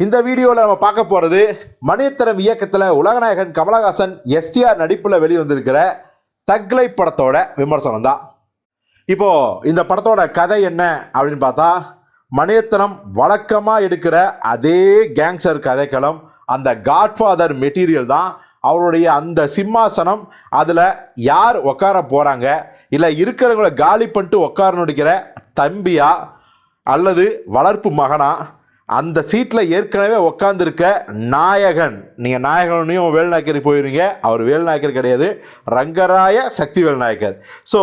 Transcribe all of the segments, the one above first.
இந்த வீடியோவில் நம்ம பார்க்க போகிறது மணியத்தனம் இயக்கத்தில் உலகநாயகன் கமலஹாசன் எஸ்டிஆர் நடிப்பில் வெளிவந்திருக்கிற தக்லை படத்தோட விமர்சனம் தான். இப்போ இந்த படத்தோட கதை என்ன அப்படின்னு பார்த்தா மணியத்தனம் வழக்கமாக எடுக்கிற அதே கேங்ஸ்டர் கதைக்களம் அந்த காட்ஃபாதர் மெட்டீரியல் தான். அவருடைய அந்த சிம்மாசனம் அதில் யார் உட்கார போகிறாங்க இல்லை இருக்கிறவங்கள காலி பண்ணிட்டு உட்கார நடிக்கிற தம்பியா அல்லது வளர்ப்பு மகனா அந்த சீட்டில் ஏற்கனவே உட்காந்துருக்க நாயகன். நீங்கள் நாயகனையும் வேல்நாயக்கர் போயிருங்க. அவர் வேல்நாயக்கர் கிடையாது. ரங்கராய சக்தி வேல்நாயக்கர் ஸோ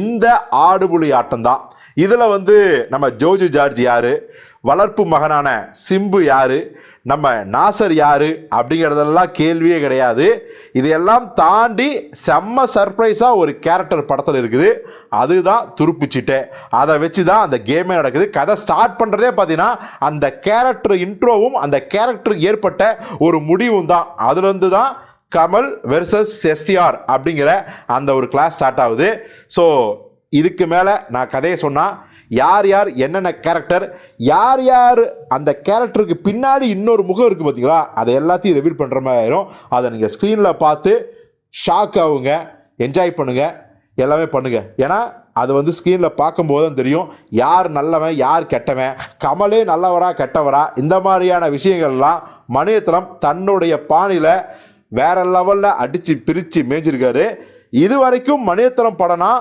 இந்த ஆடுபுலி ஆட்டம் தான் இதில் வந்து நம்ம ஜோஜு ஜார்ஜ் யார்? வளர்ப்பு மகனான சிம்பு யார்? நம்ம நாசர் யார் அப்படிங்கிறதெல்லாம் கேள்வியே கிடையாது. இதையெல்லாம் தாண்டி செம்ம சர்ப்ரைஸாக ஒரு கேரக்டர் படத்தில் இருக்குது. அதுதான் துருப்பிச்சிட்டே அதை வச்சு தான் அந்த கேமே நடக்குது. கதை ஸ்டார்ட் பண்ணுறதே பார்த்தீங்கன்னா அந்த கேரக்டர் இன்ட்ரோவும் அந்த கேரக்டருக்கு ஏற்பட்ட ஒரு முடிவும் தான் அதுலேருந்து தான் கமல் வெர்சஸ் எஸ்டிஆர் அப்படிங்கிற அந்த ஒரு கிளாஸ் ஸ்டார்ட் ஆகுது. ஸோ இதுக்கு மேலே நான் கதையை சொன்னால் யார் யார் என்னென்ன கேரக்டர் யார் யார் அந்த கேரக்டருக்கு பின்னாடி இன்னொரு முகம் இருக்குது பார்த்தீங்களா? அதை எல்லாத்தையும் ரிவீல் பண்ணுற மாதிரி ஆயிரும். அதை நீங்கள் ஸ்க்ரீனில் பார்த்து ஷாக் ஆகுங்க என்ஜாய் பண்ணுங்கள் எல்லாமே பண்ணுங்கள் ஏன்னா அது வந்து ஸ்க்ரீனில் பார்க்கும்போது தான் தெரியும் யார் நல்லவன் யார் கெட்டவன் கமலே நல்லவரா கெட்டவரா இந்த மாதிரியான விஷயங்கள்லாம் மணியத்தனம் தன்னுடைய பாணியில் வேற லெவலில் அடித்து பிரித்து மேய்ஞ்சிருக்காரு. இது வரைக்கும் மணியத்தனம் படம்னா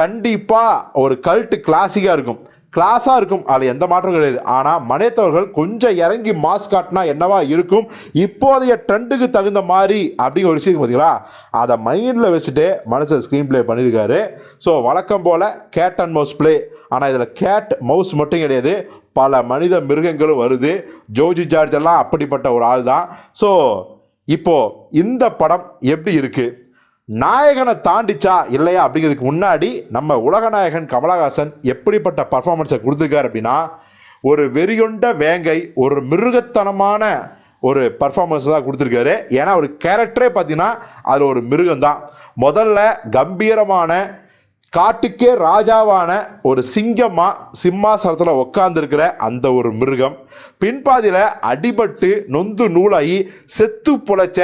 கண்டிப்பாக ஒரு கல்ட்டு கிளாசிக்காக இருக்கும். கிளாஸாக இருக்கும். அதில் எந்த மாற்றம் கிடையாது. ஆனால் மனைத்தவர்கள் கொஞ்சம் இறங்கி மாஸ் காட்டினா என்னவா இருக்கும்? இப்போதைய ட்ரெண்டுக்கு தகுந்த மாதிரி அப்படிங்கிற ஒரு விஷயம் பார்த்தீங்களா அதை மைண்டில் வச்சுட்டு மனுஷன் ஸ்க்ரீன் ப்ளே பண்ணியிருக்காரு ஸோ வழக்கம் போல் கேட் அண்ட் மவுஸ் ப்ளே ஆனால் இதில் கேட் மவுஸ் மட்டும் கிடையாது. பல மனித மிருகங்களும் வருது. ஜோஜி ஜார்ஜ் எல்லாம் அப்படிப்பட்ட ஒரு ஆள் தான் ஸோ இப்போது இந்த படம் எப்படி இருக்குது நாயகனை தாண்டிச்சா இல்லையா அப்படிங்கிறதுக்கு முன்னாடி நம்ம உலகநாயகன் கமலஹாசன் எப்படிப்பட்ட பர்ஃபார்மன்ஸை கொடுத்துருக்காரு அப்படின்னா ஒரு வெறியொண்ட வேங்கை ஒரு மிருகத்தனமான ஒரு பர்ஃபார்மன்ஸ் தான் கொடுத்துருக்காரு. ஏன்னா ஒரு கேரக்டரே பார்த்தீங்கன்னா அதில் ஒரு மிருகம் தான் முதல்ல கம்பீரமான காட்டுக்கே ராஜாவான ஒரு சிங்கமாக சிம்மாசனத்தில் உட்காந்துருக்கிற அந்த ஒரு மிருகம். பின்பாதியில் அடிபட்டு நொந்து நூலாகி செத்து புழைச்ச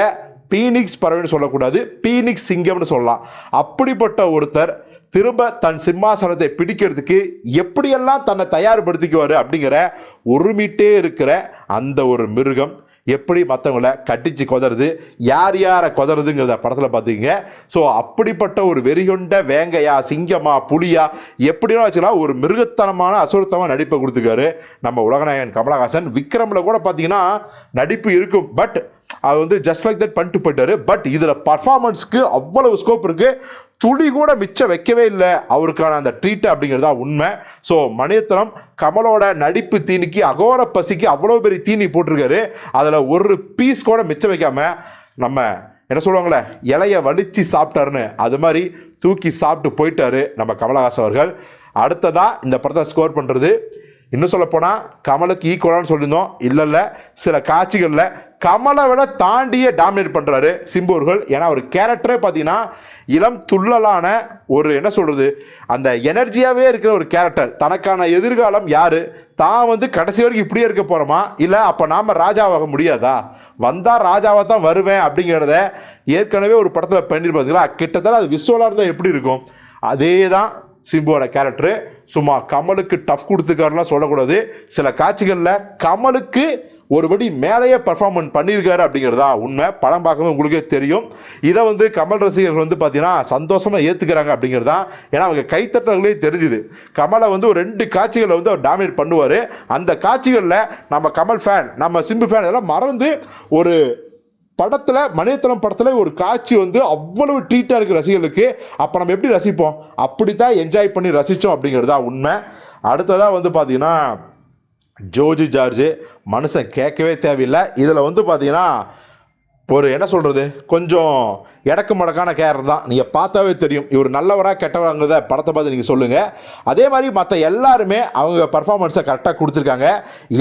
பீனிக்ஸ் பறவைன்னு சொல்லக்கூடாது பீனிக்ஸ் சிங்கம்னு சொல்லலாம். அப்படிப்பட்ட ஒருத்தர் திரும்ப தன் சிம்மாசனத்தை பிடிக்கிறதுக்கு எப்படியெல்லாம் தன்னை தயார்படுத்திக்குவார் அப்படிங்கிற உரிமிட்டே இருக்கிற அந்த ஒரு மிருகம் எப்படி மற்றவங்கள கட்டிச்சு கொதறது யார் யாரை கொதறதுங்கிறத படத்தில் பார்த்துக்கிங்க ஸோ அப்படிப்பட்ட ஒரு வெறிகொண்ட வேங்கையா சிங்கமா புலியா எப்படின்னா வச்சுக்கலாம் ஒரு மிருகத்தனமான அசுரத்தமாக நடிப்பை கொடுத்துருக்காரு நம்ம உலகநாயகன் கமலஹாசன். விக்ரமில் கூட பார்த்தீங்கன்னா நடிப்பு இருக்கும் பட் அவர் வந்து ஜஸ்ட் லைக் தட் பண்ணிட்டு போயிட்டாரு. பட் இதில் பர்ஃபார்மன்ஸ்க்கு அவ்வளவு ஸ்கோப் இருக்குது துளி கூட மிச்சம் வைக்கவே இல்லை. அவருக்கான அந்த ட்ரீட் அப்படிங்கிறதா உண்மை. ஸோ மணியத்தனம் கமலோட நடிப்பு தீனிக்கு அகோர பசிக்கு அவ்வளோ பெரிய தீனி போட்டிருக்காரு. அதில் ஒரு பீஸ் கூட மிச்சம் வைக்காம நம்ம என்ன சொல்லுவாங்களே இலைய வலிச்சு சாப்பிட்டாருன்னு. அது மாதிரி தூக்கி சாப்பிட்டு போயிட்டாரு நம்ம கமலஹாசன் அவர்கள். அடுத்ததாக இந்த படத்தை ஸ்கோர் பண்ணுறது இன்னும் சொல்லப்போனால் கமலுக்கு ஈக்குவலான்னு சொல்லியிருந்தோம். இல்லை இல்லை சில காட்சிகளில் கமலை விட தாண்டியே டாமினேட் பண்ணுறாரு சிம்பூர்கள் ஏன்னா ஒரு கேரக்டரே பார்த்தீங்கன்னா இளம் துள்ளலான ஒரு என்ன சொல்கிறது அந்த எனர்ஜியாகவே இருக்கிற ஒரு கேரக்டர் தனக்கான எதிர்காலம் யார்? தான் வந்து கடைசி வரைக்கும் இப்படியே இருக்க போகிறோமா இல்லை அப்போ நாம் ராஜாவாக முடியாதா? வந்தால் ராஜாவாக தான் வருவேன் அப்படிங்கிறத ஏற்கனவே ஒரு படத்தில் பண்ணியிருப்பாங்களா கிட்டத்தட்ட அது விஸ்வலாக இருந்தால் எப்படி இருக்கும்? அதே தான் சிம்புவோட கேரக்டரு சும்மா கமலுக்கு டஃப் கொடுத்துருக்காருலாம் சொல்லக்கூடாது. சில காட்சிகளில் கமலுக்கு ஒருபடி மேலேயே பர்ஃபார்மன்ஸ் பண்ணியிருக்காரு அப்படிங்கிறதா உண்மை. படம் பார்க்கும்போது உங்களுக்கே தெரியும். இதை வந்து கமல் ரசிகர்கள் வந்து பார்த்தீங்கன்னா சந்தோஷமாக ஏற்றுக்கிறாங்க அப்படிங்கிறது. தான் ஏன்னா அவங்க கைத்தட்டர்களே தெரிஞ்சுது. கமலை வந்து ஒரு ரெண்டு காட்சிகளை வந்து அவர் டாமினேட் பண்ணுவார். அந்த காட்சிகளில் நம்ம கமல் ஃபேன் நம்ம சிம்பு ஃபேன் இதெல்லாம் மறந்து ஒரு படத்தில் மனிதத்தனம் படத்தில் ஒரு காட்சி வந்து அவ்வளவு ட்ரீட்டாக இருக்குது ரசிகர்களுக்கு. அப்போ நம்ம எப்படி ரசிப்போம்? அப்படி தான் என்ஜாய் பண்ணி ரசித்தோம் அப்படிங்கிறது தான் உண்மை. அடுத்ததாக வந்து பார்த்திங்கன்னா ஜோஜி ஜார்ஜ். மனுஷன் கேட்கவே தேவையில்லை. இதில் வந்து பார்த்தீங்கன்னா ஒரு என்ன சொல்கிறது கொஞ்சம் இடக்கு மடக்கான கேரக்டர் தான். நீங்கள் பார்த்தாவே தெரியும். இவர் நல்லவராக கெட்டவராங்கிறத படத்தை பார்த்து நீங்கள் சொல்லுங்கள் அதே மாதிரி மற்ற எல்லாருமே அவங்க பர்ஃபார்மன்ஸை கரெக்டாக கொடுத்துருக்காங்க.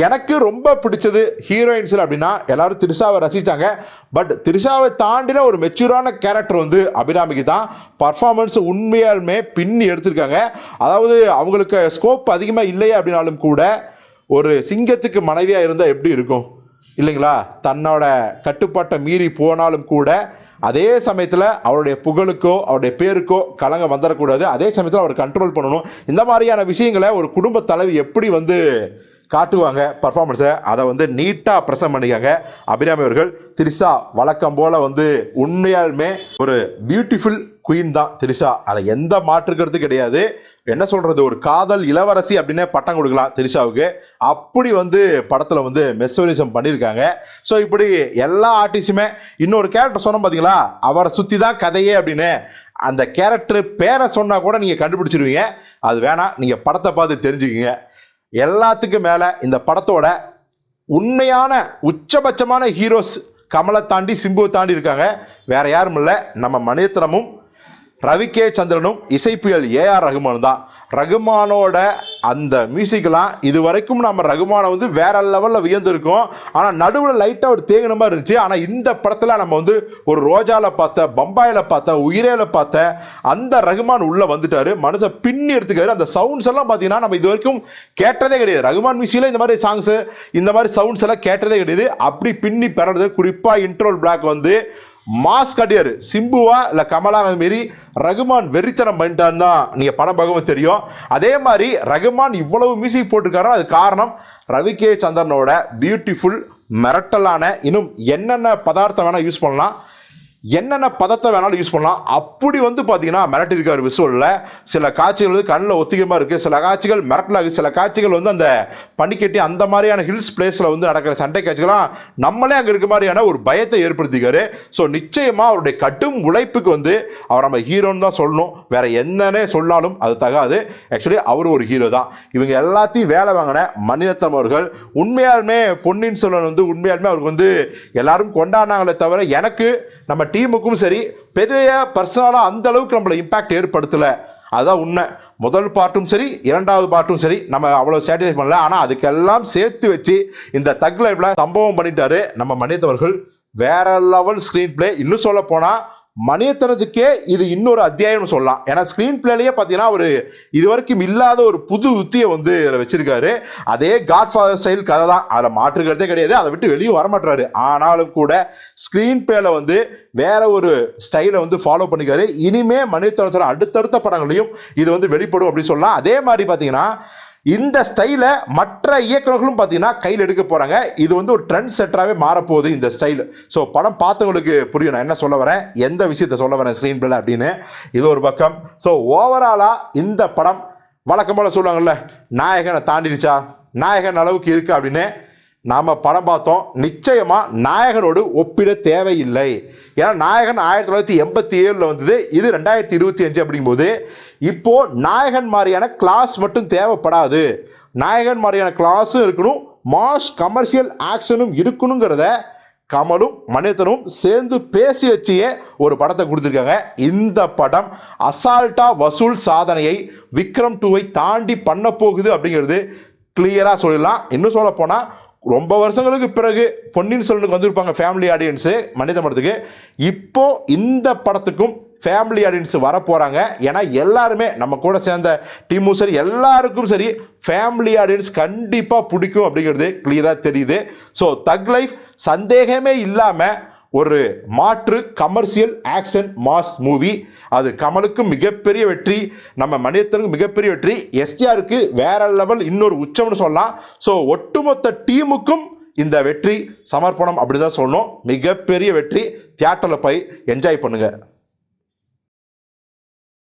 எனக்கு ரொம்ப பிடிச்சது ஹீரோயின்ஸில் அப்படின்னா எல்லாரும் திரிஷாவை ரசித்தாங்க பட் திரிஷாவை தாண்டின ஒரு மெச்சூரான கேரக்டர் வந்து அபிராமிக்கு தான். பர்ஃபார்மன்ஸ் உண்மையாலுமே பின்னி எடுத்திருக்காங்க. அதாவது அவங்களுக்கு ஸ்கோப் அதிகமாக இல்லையே அப்படின்னாலும் கூட ஒரு சிங்கத்துக்கு மனைவியாக இருந்தால் எப்படி இருக்கும்? இல்லைங்களா? தன்னோட கட்டுப்பாட்டை மீறி போனாலும் கூட அதே சமயத்தில் அவருடைய புகழுக்கோ அவருடைய பேருக்கோ கலங்க வந்துடக்கூடாது அதே சமயத்தில் அவர் கண்ட்ரோல் பண்ணணும். இந்த மாதிரியான விஷயங்களை ஒரு குடும்ப தலைவி எப்படி வந்து காட்டுவாங்க? பர்ஃபார்மன்ஸை அதை வந்து நீட்டாக ப்ரெசென்ட் பண்ணிக்காங்க. அபிராமி அவர்கள் திரிஷா வழக்கம் போல் வந்து உண்மையாலுமே ஒரு பியூட்டிஃபுல் குயின் தான். திரிஷா அதில் எந்த மாற்றுக்கிறது கிடையாது. என்ன சொல்கிறது ஒரு காதல் இளவரசி அப்படின்னே பட்டம் கொடுக்கலாம் திரிஷாவுக்கு. அப்படி வந்து படத்தில் வந்து மெஸ்வரிசம் பண்ணியிருக்காங்க. ஸோ இப்படி எல்லா ஆர்டிஸ்டுமே இன்னொரு கேரக்டர் சொன்னோம் பார்த்தீங்களா அவரை சுற்றி தான் கதையே அப்படின்னு. அந்த கேரக்டர் பேரை சொன்னால் கூட நீங்கள் கண்டுபிடிச்சிருவீங்க. அது வேணாம் நீங்கள் படத்தை பார்த்து தெரிஞ்சுக்கிங்க. எல்லாத்துக்கும் மேலே இந்த படத்தோட உண்மையான உச்சபட்சமான ஹீரோஸ் கமலை தாண்டி சிம்புவை தாண்டி இருக்காங்க. வேற யாரும் இல்லை நம்ம மணியத்திரமும் ரவி கே சந்திரனும் இசைப்புயல் ஏஆர் ரகுமானும் தான். ரகுமானோட அந்த மியூசிக்லாம் இது வரைக்கும் நம்ம ரகுமானை வந்து வேற லெவலில் வியந்திருக்கோம். ஆனால் நடுவில் லைட்டாக ஒரு தேங்கின மாதிரி இருந்துச்சு. ஆனால் இந்த படத்தில் நம்ம வந்து ஒரு ரோஜாவில் பார்த்த பம்பாயில் பார்த்த உயிரேல பார்த்த அந்த ரகுமான் உள்ளே வந்துட்டார். மனசை பின்னி எடுத்துக்காரு. அந்த சவுண்ட்ஸ் எல்லாம் பார்த்தீங்கன்னா நம்ம இது வரைக்கும் கேட்டதே கிடையாது. ரகுமான் மியூசிக்கில் இந்த மாதிரி சாங்ஸு இந்த மாதிரி சவுண்ட்ஸ் எல்லாம் கேட்டதே கிடையாது. அப்படி பின்னி பெறது குறிப்பாக இன்ட்ரோல் பிளாக் வந்து மாஸ் கட்டியார். சிம்புவா இல்லை கமலா மாரி ரகுமான் வெறித்தனம் பண்ணிட்டான்னு தான் நீங்கள் படம் பார்க்கவும் தெரியும். அதே மாதிரி ரகுமான் இவ்வளவு மியூசிக் போட்டிருக்காரோ? அது காரணம் ரவி கே சந்திரனோட பியூட்டிஃபுல் மிரட்டலான இன்னும் என்னென்ன பதார்த்தம் வேணால் யூஸ் பண்ணலாம். என்னென்ன பதத்தை வேணாலும் யூஸ் பண்ணலாம். அப்படி வந்து பார்த்தீங்கன்னா மிரட்டிருக்கார் விசுவலில். சில காட்சிகள் வந்து கண்ணில் ஒத்திகமாக இருக்குது சில காட்சிகள் மிரட்டலாக சில காட்சிகள் வந்து அந்த பனிக்கட்டி அந்த மாதிரியான ஹில்ஸ் பிளேஸில் வந்து நடக்கிற சண்டை காட்சிகள்லாம் நம்மளே அங்கே இருக்க மாதிரியான ஒரு பயத்தை ஏற்படுத்திக்காரு ஸோ நிச்சயமாக அவருடைய கடும் உழைப்புக்கு வந்து அவர் நம்ம ஹீரோன்னு தான் சொல்லணும். வேற என்னன்னே சொன்னாலும் அது தகாது. ஆக்சுவலி அவர் ஒரு ஹீரோ தான். இவங்க எல்லாத்தையும் வேலை வாங்கின மணிரத்னம் அவர்கள். உண்மையாலுமே பொன்னியின் செல்வன் வந்து உண்மையாலுமே அவருக்கு வந்து எல்லாரும் கொண்டாடினாங்களே தவிர எனக்கு நம்ம டீமுக்கும் சரி பெரிய பர்சனலாக அந்த அளவுக்கு நம்மளை இம்பாக்ட் ஏற்படுத்தலை. அதுதான் உண்மை. முதல் பார்ட்டும் சரி இரண்டாவது பார்ட்டும் சரி நம்ம அவ்வளோ சாட்டிஸ்ஃபை பண்ணல. ஆனால் அதுக்கெல்லாம் சேர்த்து வச்சு இந்த தக் லைஃப்பில் சம்பவம் பண்ணிட்டாரு நம்ம மனிதவர்கள். வேற லெவல் ஸ்க்ரீன் பிளே இன்னும் சொல்ல போனால் மணியத்தனத்துக்கே இது இன்னொரு அத்தியாயம்னு சொல்லலாம். ஏன்னா ஸ்க்ரீன் பிளேலேயே பார்த்தீங்கன்னா ஒரு இது வரைக்கும் இல்லாத ஒரு புது உத்தியை வந்து இதில் வச்சிருக்காரு. அதே காட் ஃபாதர் ஸ்டைல் கதை தான். அதில் மாற்றுக்கிறதே கிடையாது. அதை விட்டு வெளியும் வரமாட்டாரு ஆனாலும் கூட ஸ்க்ரீன் பிளேல வந்து வேற ஒரு ஸ்டைலை வந்து ஃபாலோ பண்ணிக்காரு. இனிமே மணியத்தனத்தோட அடுத்தடுத்த படங்களையும் இது வந்து வெளிப்படும் அப்படின்னு சொல்லலாம். அதே மாதிரி பார்த்தீங்கன்னா இந்த ஸ்டைலை மற்ற இயக்குநர்களும் பார்த்தீங்கன்னா கையில் எடுக்க போகிறாங்க இது வந்து ஒரு ட்ரெண்ட் செட்டராகவே மாறப்போகுது இந்த ஸ்டைல். ஸோ படம் பார்த்தவங்களுக்கு புரியும். நான் என்ன சொல்ல வரேன்? எந்த விஷயத்த சொல்ல வரேன் ஸ்க்ரீன் பிளே அப்படின்னு. இது ஒரு பக்கம். ஸோ ஓவராலாக இந்த படம் வழக்கம் போல் சொல்லுவாங்கல்ல நாயகனை தாண்டிடுச்சா? நாயகன் அளவுக்கு இருக்கு? அப்படின்னு. நாம் படம் பார்த்தோம். நிச்சயமாக நாயகனோடு ஒப்பிட தேவையில்லை. ஏன்னா நாயகன் ஆயிரத்தி தொள்ளாயிரத்தி எண்பத்தி ஏழில் வந்தது. இது ரெண்டாயிரத்தி இருபத்தி அஞ்சு அப்படிங்கும்போது இப்போது நாயகன் மாதிரியான கிளாஸ் மட்டும் தேவைப்படாது. நாயகன் மாதிரியான கிளாஸும் இருக்கணும். மாஸ் கமர்ஷியல் ஆக்ஷனும் இருக்கணுங்கிறத கமலும் மனிதனும் சேர்ந்து பேசி வச்சியே ஒரு படத்தை கொடுத்துருக்காங்க. இந்த படம் அசால்ட்டா வசூல் சாதனையை விக்ரம் டூவை தாண்டி பண்ண போகுது அப்படிங்கிறது கிளியராக சொல்லிடலாம். இன்னும் சொல்ல போனால் ரொம்ப வருஷங்களுக்கு பிறகு பொன்னியின் செல்வனுக்கு வந்திருப்பாங்க ஃபேமிலி ஆடியன்ஸு மனித படத்துக்கு இப்போது இந்த படத்துக்கும் ஃபேமிலி ஆடியன்ஸ் வர போகிறாங்க ஏன்னா எல்லாருமே நம்ம கூட சேர்ந்த டீமும் சரி எல்லாருக்கும் சரி ஃபேமிலி ஆடியன்ஸ் கண்டிப்பாக பிடிக்கும் அப்படிங்கிறது கிளியராக தெரியுது. ஸோ தக் லைஃப் சந்தேகமே இல்லாமல் ஒரு மாற்று கமர்ஷியல் ஆக்ஷன் மாஸ் மூவி அது கமலுக்கு மிகப்பெரிய வெற்றி நம்ம மனிதனுக்கு மிகப்பெரிய வெற்றி. எஸ்டிஆருக்கு வேற லெவல் இன்னொரு உச்சம்னு சொல்லலாம். ஸோ ஒட்டுமொத்த டீமுக்கும் இந்த வெற்றி சமர்ப்பணம் அப்படி தான் சொல்லணும். மிகப்பெரிய வெற்றி. தியேட்டரில் போய் என்ஜாய் பண்ணுங்கள்